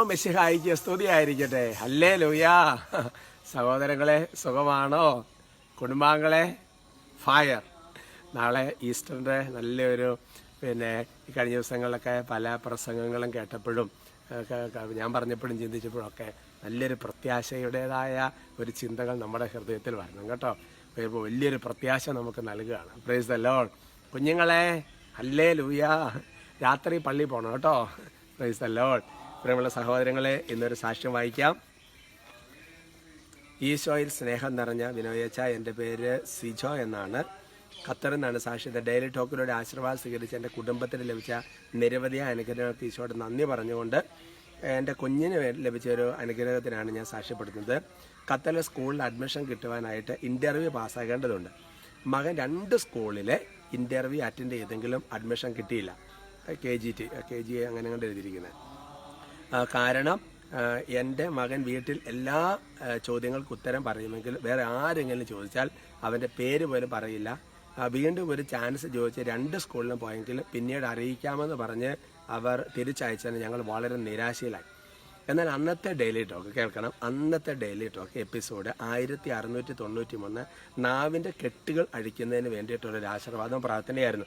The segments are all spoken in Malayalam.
മെസ്സിഹായിക്ക് സ്തുതിയായിരിക്കട്ടെ. അല്ലേ ലൂയാ സഹോദരങ്ങളെ സുഖമാണോ? കുടുംബാംഗങ്ങളെ ഫയർ. നാളെ ഈസ്റ്ററിന്റെ നല്ലൊരു പിന്നെ ഈ കഴിഞ്ഞ ദിവസങ്ങളിലൊക്കെ പല പ്രസംഗങ്ങളും കേട്ടപ്പോഴും ഞാൻ പറഞ്ഞപ്പോഴും ചിന്തിച്ചപ്പോഴും ഒക്കെ നല്ലൊരു പ്രത്യാശയുടേതായ ഒരു ചിന്തകൾ നമ്മുടെ ഹൃദയത്തിൽ വരണം കേട്ടോ. വരുമ്പോൾ വലിയൊരു പ്രത്യാശ നമുക്ക് നൽകുകയാണ്. പ്രൈസ് ദ ലോൾ കുഞ്ഞുങ്ങളെ അല്ലേ ലൂയ രാത്രി പള്ളി പോകണം കേട്ടോ. പ്രൈസ് ദ ലോൾ പ്രിയമുള്ള സഹോദരങ്ങളെ ഇന്നൊരു സാക്ഷ്യം വായിക്കാം. ഈശോയിൽ സ്നേഹം നിറഞ്ഞ വിനോയച്ച എന്റെ പേര് സിജോ എന്നാണ്. ഖത്തറിൽ നിന്നാണ് സാക്ഷ്യത ഡെയിലി ടോക്കിലൂടെ ആശീർവാദം സ്വീകരിച്ച് എന്റെ കുടുംബത്തിന് ലഭിച്ച നിരവധി അനുഗ്രഹങ്ങൾക്ക് ഈശോയുടെ നന്ദി പറഞ്ഞുകൊണ്ട് എന്റെ കുഞ്ഞിന് ലഭിച്ച ഒരു അനുഗ്രഹത്തിനാണ് ഞാൻ സാക്ഷ്യപ്പെടുത്തുന്നത്. ഖത്തറിലെ സ്കൂളിൽ അഡ്മിഷൻ കിട്ടുവാനായിട്ട് ഇന്റർവ്യൂ പാസ്സാകേണ്ടതുണ്ട് മകൻ രണ്ട് സ്കൂളിലെ ഇന്റർവ്യൂ അറ്റൻഡ് ചെയ്തെങ്കിലും അഡ്മിഷൻ കിട്ടിയില്ല. K G T K G അങ്ങനെ കണ്ട് എഴുതിയിരിക്കുന്നത് കാരണം എന്റെ മകൻ വീട്ടിൽ എല്ലാ ചോദ്യങ്ങൾക്കും ഉത്തരം പറയുമെങ്കിൽ വേറെ ആരെങ്കിലും ചോദിച്ചാൽ അവന്റെ പേര് പോലും പറയില്ല. വീണ്ടും ഒരു ചാൻസ് ചോദിച്ച് രണ്ട് സ്കൂളിലും പോയെങ്കിൽ പിന്നീട് അറിയിക്കാമെന്ന് പറഞ്ഞ് അവർ തിരിച്ചയച്ചതിന് ഞങ്ങൾ വളരെ നിരാശയിലായി. എന്നാൽ അന്നത്തെ ഡെയിലി ടോക്ക് കേൾക്കണം. അന്നത്തെ ഡെയിലി ടോക്ക് എപ്പിസോഡ് ആയിരത്തി അറുന്നൂറ്റി തൊണ്ണൂറ്റി മൂന്ന് നാവിന്റെ കെട്ടുകൾ അഴിക്കുന്നതിന് വേണ്ടിയിട്ടുള്ളൊരു ആശീർവാദം പ്രാർത്ഥനയായിരുന്നു.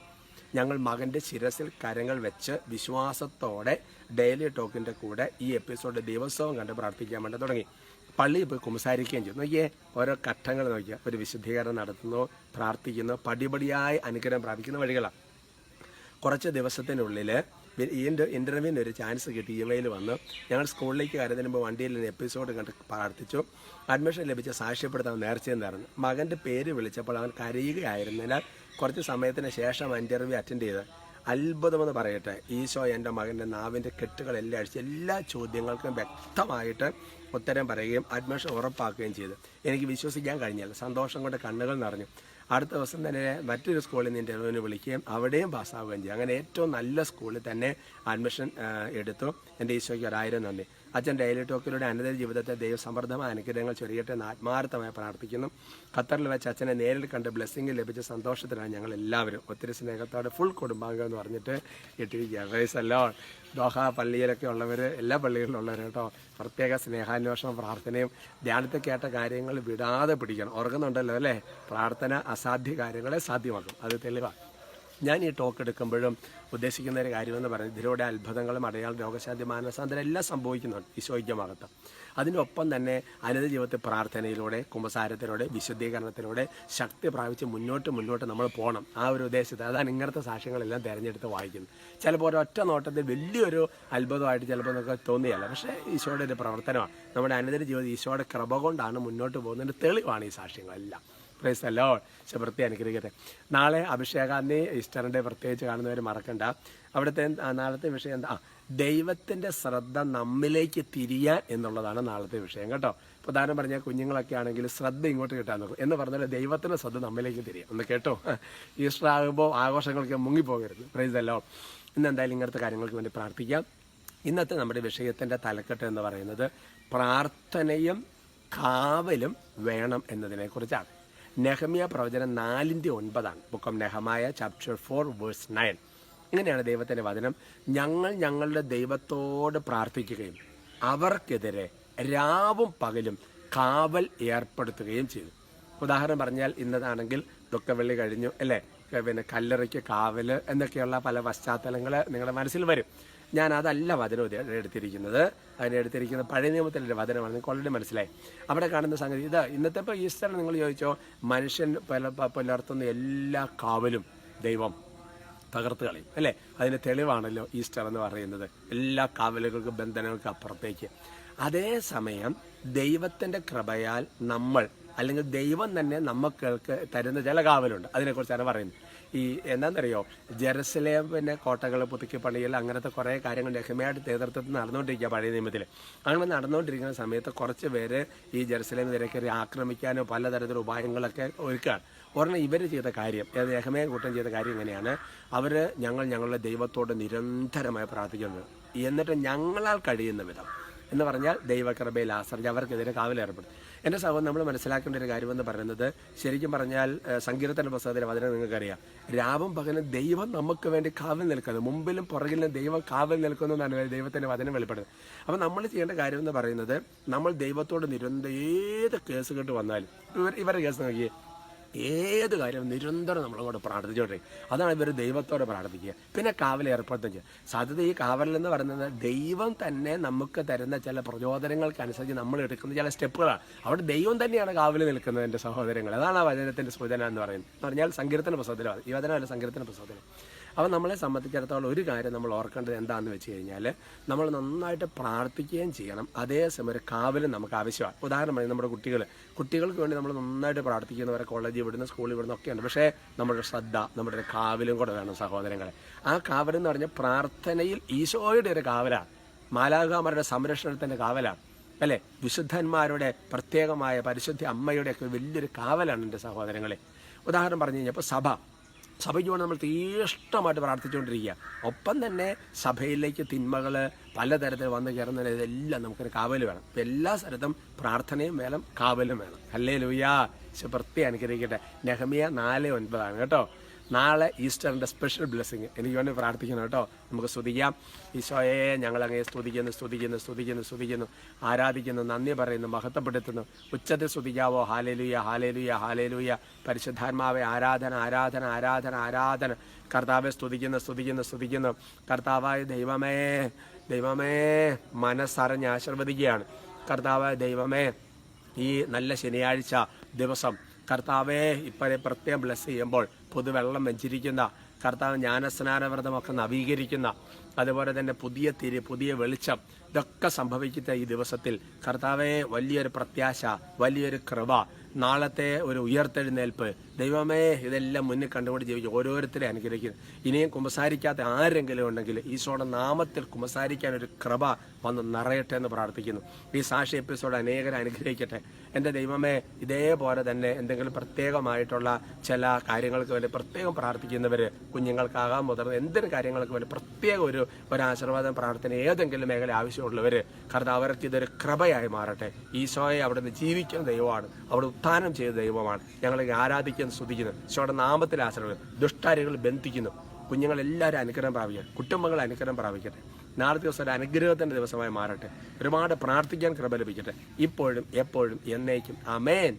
ഞങ്ങൾ മകന്റെ ശിരസിൽ കരങ്ങൾ വെച്ച് വിശ്വാസത്തോടെ ഡെയിലി ടോക്കിന്റെ കൂടെ ഈ എപ്പിസോഡ് ദിവസവും കണ്ട് പ്രാർത്ഥിക്കാൻ വേണ്ടി തുടങ്ങി. പള്ളിയിൽ പോയി കുമ്പസാരിക്കുകയും ചെയ്തു. നോക്കിയേ ഓരോ ഘട്ടങ്ങൾ നോക്കിയാൽ ഒരു വിശുദ്ധീകരണം നടത്തുന്നു പ്രാർത്ഥിക്കുന്നു പടിപടിയായി അനുഗ്രഹം പ്രാപിക്കുന്ന വഴികളാണ്. കുറച്ച് ദിവസത്തിനുള്ളിൽ ഈ ഇന്റർവ്യൂവിന് ഒരു ചാൻസ് കിട്ടി ഇമെയിൽ വന്നു. ഞങ്ങൾ സ്കൂളിലേക്ക് കരുതുമ്പോൾ വണ്ടിയിൽ നിന്ന് എപ്പിസോഡ് കണ്ട് പ്രാർത്ഥിച്ചു. അഡ്മിഷൻ ലഭിച്ച സാക്ഷ്യപ്പെടുത്താൻ നേർച്ചയെന്നായിരുന്നു മകന്റെ പേര് വിളിച്ചപ്പോൾ അവൻ കരയുകയായിരുന്നതിനാൽ കുറച്ച് സമയത്തിന് ശേഷം ഇന്റർവ്യൂ അറ്റൻഡ് ചെയ്ത് അത്ഭുതമെന്ന് പറയട്ടെ ഈശോ എന്റെ മകന്റെ നാവിന്റെ കെട്ടുകളെല്ലാം അടിച്ച് എല്ലാ ചോദ്യങ്ങൾക്കും വ്യക്തമായിട്ട് ഉത്തരം പറയുകയും അഡ്മിഷൻ ഉറപ്പാക്കുകയും ചെയ്തു. എനിക്ക് വിശ്വസിക്കാൻ കഴിഞ്ഞില്ല. സന്തോഷം കൊണ്ട് കണ്ണുകൾ നിറഞ്ഞു. അടുത്ത ദിവസം തന്നെ മറ്റൊരു സ്കൂളിൽ നിന്ന് ഇന്റർവ്യൂവിന് വിളിക്കുകയും അവിടെയും പാസ്സാവുകയും ചെയ്യും അങ്ങനെ ഏറ്റവും നല്ല സ്കൂളിൽ തന്നെ അഡ്മിഷൻ എടുത്തു. എന്റെ ഈശോയ്ക്ക് ഒരായിരം നന്ദി. അച്ഛൻ ഡെയിലി ടോക്കിലൂടെ അനന്തര ജീവിതത്തെ ദൈവസമൃദ്ധമായ അനുഗ്രഹങ്ങൾ ചൊരിയട്ടെ എന്ന് ആത്മാർത്ഥമായി പ്രാർത്ഥിക്കുന്നു. ഖത്തറിൽ വെച്ച് അച്ഛനെ നേരിൽ കണ്ട് ബ്ലെസ്സിംഗ് ലഭിച്ച സന്തോഷത്തിലാണ് ഞങ്ങൾ എല്ലാവരും ഒത്തിരി സ്നേഹത്തോടെ ഫുൾ കുടുംബാംഗം എന്ന് പറഞ്ഞിട്ട് ഇട്ടിരിക്കുക അല്ലോ ദോഹ പള്ളിയിലൊക്കെ ഉള്ളവർ എല്ലാ പള്ളികളിലുള്ളവർ കേട്ടോ പ്രത്യേക സ്നേഹാന്വേഷണം പ്രാർത്ഥനയും ധ്യാനത്തെ കേട്ട കാര്യങ്ങൾ വിടാതെ പിടിക്കണം. ഉറങ്ങുന്നുണ്ടല്ലോ അല്ലേ? പ്രാർത്ഥന അസാധ്യ കാര്യങ്ങളെ സാധ്യമാക്കും. അത് തെളിവാണ്. ഞാൻ ഈ ടോക്ക് എടുക്കുമ്പോഴും ഉദ്ദേശിക്കുന്ന ഒരു കാര്യമെന്ന് പറയുന്നത് ഇതിലൂടെ അത്ഭുതങ്ങളും അടയാളം രോഗശാന്തി മാനസാന്തരം എല്ലാം സംഭവിക്കുന്നുണ്ട് ഈശോയ്ക്കമാകത്ത് അതിനൊപ്പം തന്നെ അനുദിന ജീവിതത്തിൽ പ്രാർത്ഥനയിലൂടെ കുമ്പസാരത്തിലൂടെ വിശുദ്ധീകരണത്തിലൂടെ ശക്തി പ്രാപിച്ച് മുന്നോട്ട് മുന്നോട്ട് നമ്മൾ പോകണം ആ ഒരു ഉദ്ദേശത്തിൽ അതാണ് ഇങ്ങനത്തെ സാക്ഷ്യങ്ങളെല്ലാം തിരഞ്ഞെടുത്ത് വായിക്കുന്നത്. ചിലപ്പോൾ ഒരൊറ്റ നോട്ടത്തിൽ വലിയൊരു അത്ഭുതമായിട്ട് ചിലപ്പോൾ നമുക്ക് തോന്നിയല്ല. പക്ഷേ ഈശോയുടെ ഒരു പ്രവർത്തനമാണ്. നമ്മുടെ അനുദിന ജീവിതം ഈശോയുടെ കൃപ കൊണ്ടാണ് മുന്നോട്ട് പോകുന്നതിന്റെ തെളിവാണ് ഈ സാക്ഷ്യങ്ങളെല്ലാം. പ്രൈസ് അല്ലോ. വൃത്തി അനുഗ്രഹിക്കട്ടെ. നാളെ അഭിഷേകാന്തി ഈസ്റ്ററിന്റെ പ്രത്യേകിച്ച് കാണുന്നവർ മറക്കണ്ട. അവിടുത്തെ നാളത്തെ വിഷയം എന്താ? ദൈവത്തിന്റെ ശ്രദ്ധ നമ്മിലേക്ക് തിരിയാൻ എന്നുള്ളതാണ് നാളത്തെ വിഷയം കേട്ടോ. ഉദാഹരണം പറഞ്ഞാൽ കുഞ്ഞുങ്ങളൊക്കെ ആണെങ്കിൽ ശ്രദ്ധ ഇങ്ങോട്ട് കിട്ടാൻ നോക്കും. എന്ന് പറഞ്ഞാൽ ദൈവത്തിന്റെ ശ്രദ്ധ നമ്മിലേക്ക് തിരിയാം. ഒന്ന് കേട്ടോ? ഈസ്റ്റർ ആകുമ്പോൾ ആഘോഷങ്ങൾക്ക് മുങ്ങിപ്പോകരുത്. പ്രൈസ് അല്ലോ ഇന്ന് എന്തായാലും ഇങ്ങനത്തെ കാര്യങ്ങൾക്ക് വേണ്ടി പ്രാർത്ഥിക്കാം. ഇന്നത്തെ നമ്മുടെ വിഷയത്തിന്റെ തലക്കെട്ട് എന്ന് പറയുന്നത് പ്രാർത്ഥനയും കാവലും വേണം എന്നതിനെക്കുറിച്ചാണ്. നെഹമിയ പ്രവചനം നാലിന്റെ ഒൻപതാണ്. Book of Nehemiah chapter four verse nine ഇങ്ങനെയാണ് ദൈവത്തിന്റെ വചനം. ഞങ്ങൾ ഞങ്ങളുടെ ദൈവത്തോട് പ്രാർത്ഥിക്കുകയും അവർക്കെതിരെ രാവും പകലും കാവൽ ഏർപ്പെടുത്തുകയും ചെയ്തു. ഉദാഹരണം പറഞ്ഞാൽ ഇന്നതാണെങ്കിൽ ദുഃഖവെള്ളി കഴിഞ്ഞു അല്ലേ? പിന്നെ കല്ലറയ്ക്ക് കാവൽ എന്നൊക്കെയുള്ള പല പശ്ചാത്തലങ്ങൾ നിങ്ങളുടെ മനസ്സിൽ വരും. ഞാൻ അതല്ല വചനം എടുത്തിരിക്കുന്നത്. അതിനെടുത്തിരിക്കുന്ന പഴയ നിയമത്തിലൊരു വചനമാണ് നിങ്ങൾക്ക് ഓൾറെഡി മനസ്സിലായി. അവിടെ കാണുന്ന സംഗതി ഇത് ഇന്നത്തെ ഇപ്പോൾ ഈസ്റ്ററിന് നിങ്ങൾ ചോദിച്ചോ മനുഷ്യൻ പുലർത്തുന്ന എല്ലാ കാവലും ദൈവം തകർത്ത് കളയും അല്ലേ? അതിന് തെളിവാണല്ലോ ഈസ്റ്റർ എന്ന് പറയുന്നത്. എല്ലാ കാവലുകൾക്കും ബന്ധനങ്ങൾക്കും അപ്പുറത്തേക്ക്. അതേസമയം ദൈവത്തിന്റെ കൃപയാൽ നമ്മൾ അല്ലെങ്കിൽ ദൈവം തന്നെ നമുക്ക് തരുന്ന ചില കാവലുണ്ട്. അതിനെക്കുറിച്ചാണ് പറയുന്നത്. ഈ എന്താണെന്നറിയോ? ജെറുസലേം പിന്നെ കോട്ടകൾ പുതുക്കി പണിയൽ അങ്ങനത്തെ കുറേ കാര്യങ്ങൾ ലഹ്മയുടെ നേതൃത്വത്തിൽ നടന്നുകൊണ്ടിരിക്കുക പഴയ നിയമത്തിൽ. അങ്ങനെ നടന്നുകൊണ്ടിരിക്കുന്ന സമയത്ത് കുറച്ച് പേര് ഈ ജെറുസലേം നിരക്കറി ആക്രമിക്കാനോ പലതരത്തിലുള്ള ഉപായങ്ങളൊക്കെ ഒരുക്കുകയാണ് ഒരെണ്ണം ഇവർ ചെയ്ത കാര്യം യഹമയ കൂട്ടം ചെയ്ത കാര്യം ഇങ്ങനെയാണ്. അവർ ഞങ്ങൾ ഞങ്ങളുടെ ദൈവത്തോട് നിരന്തരമായി പ്രാർത്ഥിക്കുന്നത് എന്നിട്ട് ഞങ്ങളാൽ കഴിയുന്ന വിധം എന്ന് പറഞ്ഞാൽ ദൈവകൃപയിൽ ആശ്രയിച്ച് അവർക്കെതിരെ കാവലേർപ്പെടും എന്റെ സഹോദരൻ നമ്മൾ മനസ്സിലാക്കേണ്ട ഒരു കാര്യമെന്ന് പറയുന്നത് ശരിക്കും പറഞ്ഞാൽ സങ്കീർത്തന പുസ്തകത്തിലെ വചനം നിങ്ങൾക്കറിയാം. രാവും പകലും ദൈവം നമുക്ക് വേണ്ടി കാവൽ നിൽക്കുന്നത് മുമ്പിലും പുറകിലും ദൈവം കാവൽ നിൽക്കുന്നു എന്നാണ് ദൈവത്തിന്റെ വചനം വെളിപ്പെടുന്നത്. അപ്പം നമ്മൾ ചെയ്യേണ്ട കാര്യം എന്ന് പറയുന്നത് നമ്മൾ ദൈവത്തോട് നിരന്തരം ഏത് കേസ് കേട്ട് വന്നാലും ഇവർ ഇവരുടെ കേസ് നോക്കിയേ ഏത് കാര്യവും നിരന്തരം നമ്മളങ്ങോട്ട് പ്രാർത്ഥിച്ചോട്ടെ അതാണ് ഇവർ ദൈവത്തോടെ പ്രാർത്ഥിക്കുക. പിന്നെ കാവൽ ഏർപ്പെടുത്തും ചെയ്യുക സാധ്യത ഈ കാവൽ എന്ന് പറയുന്നത് ദൈവം തന്നെ നമുക്ക് തരുന്ന ചില പ്രചോദനങ്ങൾക്കനുസരിച്ച് നമ്മൾ എടുക്കുന്ന ചില സ്റ്റെപ്പുകളാണ്. അവിടെ ദൈവം തന്നെയാണ് കാവൽ നിൽക്കുന്നത് എന്റെ സഹോദരങ്ങൾ അതാണ് ആ വചനത്തിന്റെ സൂചന എന്ന് പറയുന്നത്. എന്ന് പറഞ്ഞാൽ സങ്കീർത്തന പുസ്തകത്തിലാണ് ഈ വചനമല്ല സങ്കീർത്തന പുസ്തകത്തിൽ അപ്പോൾ നമ്മളെ സംബന്ധിച്ചിടത്തോളം ഒരു കാര്യം നമ്മൾ ഓർക്കേണ്ടത് എന്താണെന്ന് വെച്ച് കഴിഞ്ഞാൽ നമ്മൾ നന്നായിട്ട് പ്രാർത്ഥിക്കുകയും ചെയ്യണം. അതേസമയം ഒരു കാവലും നമുക്ക് ആവശ്യമാണ്. ഉദാഹരണം പറയും നമ്മുടെ കുട്ടികൾ. കുട്ടികൾക്ക് വേണ്ടി നമ്മൾ നന്നായിട്ട് പ്രാർത്ഥിക്കുന്നവരെ കോളേജിൽ വിടുന്ന സ്കൂളിൽ വിടുന്ന ഒക്കെയാണ് പക്ഷേ നമ്മുടെ ശ്രദ്ധ നമ്മുടെ ഒരു കാവലും കൂടെ വേണം സഹോദരങ്ങളെ. ആ കാവൽ എന്ന് പറഞ്ഞാൽ പ്രാർത്ഥനയിൽ ഈശോയുടെ ഒരു കാവലാണ്. മാലാഖാമാരുടെ സംരക്ഷണത്തിന്റെ കാവലാണ്. അല്ലേ? വിശുദ്ധന്മാരുടെ പ്രത്യേകമായ പരിശുദ്ധ അമ്മയുടെ ഒക്കെ വലിയൊരു കാവലാണ് എന്റെ സഹോദരങ്ങളെ. ഉദാഹരണം പറഞ്ഞു കഴിഞ്ഞപ്പോൾ സഭ. സഭയ്ക്ക് വേണ്ടി നമ്മൾ തീഷ്ടമായിട്ട് പ്രാർത്ഥിച്ചുകൊണ്ടിരിക്കുക. ഒപ്പം തന്നെ സഭയിലേക്ക് തിന്മകൾ പലതരത്തിൽ വന്നു കയറുന്ന ഇതെല്ലാം നമുക്കൊരു കാവൽ വേണം. ഇപ്പം എല്ലാ സ്ഥലത്തും പ്രാർത്ഥനയും വേണം കാവലും വേണം. അല്ലേ ലൂയാ പ്രത്യേകം അനുഗ്രഹിക്കട്ടെ. നെഹമിയ നാല് ഒൻപതാണ് കേട്ടോ. നാളെ ഈസ്റ്ററിന്റെ സ്പെഷ്യൽ ബ്ലെസ്സിങ് എനിക്ക് വേണ്ടി പ്രാർത്ഥിക്കണം കേട്ടോ. നമുക്ക് സ്തുതിക്കാം. ഈശോയെ ഞങ്ങൾ അങ്ങനെ സ്തുതിക്കുന്നു സ്തുതിക്കുന്നു സ്തുതിക്കുന്നു സ്തുതിക്കുന്നു. ആരാധിക്കുന്നു നന്ദി പറയുന്നു മഹത്വപ്പെടുത്തുന്നു. ഉച്ചത്തിൽ സ്തുതിക്കാവോ? ഹാലേലുയ ഹാലേലുയ ഹാലേലുയ പരിശുദ്ധാത്മാവെ ആരാധന ആരാധന ആരാധന ആരാധന. കർത്താവെ സ്തുതിക്കുന്നു സ്തുതിക്കുന്നു സ്തുതിക്കുന്നു. കർത്താവായ ദൈവമേ ദൈവമേ മനസ്സറിഞ്ഞ് ആശീർവദിക്കുകയാണ്. കർത്താവായ ദൈവമേ ഈ നല്ല ശനിയാഴ്ച ദിവസം കർത്താവെ ഇപ്പോഴെ പ്രത്യേകം ബ്ലസ് ചെയ്യുമ്പോൾ പുതുവെള്ളം വെഞ്ചിരിക്കുന്ന കർത്താവ് ജ്ഞാനസ്നാനവ്രതമൊക്കെ നവീകരിക്കുന്ന അതുപോലെ തന്നെ പുതിയ തിരി പുതിയ വെളിച്ചം ഇതൊക്കെ സംഭവിക്കുന്ന ഈ ദിവസത്തിൽ കർത്താവെ വലിയൊരു പ്രത്യാശ വലിയൊരു കൃപ നാളത്തെ ഒരു ഉയർത്തെഴുന്നേൽപ്പ്. ദൈവമേ ഇതെല്ലാം മുന്നിൽ കണ്ടുകൊണ്ട് ജീവിക്കും ഓരോരുത്തരെ അനുഗ്രഹിക്കുന്നു. ഇനിയും കുമ്പസാരിക്കാത്ത ആരെങ്കിലും ഉണ്ടെങ്കിൽ ഈശോയുടെ നാമത്തിൽ കുമ്പസാരിക്കാൻ ഒരു കൃപ വന്ന് നിറയട്ടെ എന്ന് പ്രാർത്ഥിക്കുന്നു. ഈ സാക്ഷി എപ്പിസോഡ് അനേകരെ അനുഗ്രഹിക്കട്ടെ. എന്റെ ദൈവമേ ഇതേപോലെ തന്നെ എന്തെങ്കിലും പ്രത്യേകമായിട്ടുള്ള ചില കാര്യങ്ങൾക്ക് വേണ്ടി പ്രത്യേകം പ്രാർത്ഥിക്കുന്നവർ കുഞ്ഞുങ്ങൾക്കാകാം മുതിർന്ന എന്തിനും കാര്യങ്ങൾക്ക് വേണ്ടി പ്രത്യേക ഒരു ഒരു ആശീർവാദം പ്രാർത്ഥന ഏതെങ്കിലും മേഖല ആവശ്യമുള്ളവർ കാരണം അവർക്ക് ഇതൊരു കൃപയായി മാറട്ടെ. ഈശോയെ അവിടുന്ന് ജീവിക്കുന്ന ദൈവമാണ്. അവിടെ ഉത്ഥാനം ചെയ്ത ദൈവമാണ്. ഞങ്ങളെ ആരാധിക്കുന്നു സ്തുതിക്കുന്നു. ഈശോയുടെ നാമത്തിൽ ആശ്രമം ദുഷ്ടാരികൾ ബന്ധിക്കുന്നു. കുഞ്ഞുങ്ങളെല്ലാവരും അനുഗ്രഹം പ്രാപിക്കട്ടെ. കുടുംബങ്ങൾ അനുഗ്രഹം പ്രാപിക്കട്ടെ. നാളെ ദിവസം ഒരു അനുഗ്രഹത്തിന്റെ ദിവസമായി മാറട്ടെ. ഒരുപാട് പ്രാർത്ഥിക്കാൻ കൃപ ലഭിക്കട്ടെ. ഇപ്പോഴും എപ്പോഴും എന്നേക്കും. അമേൻ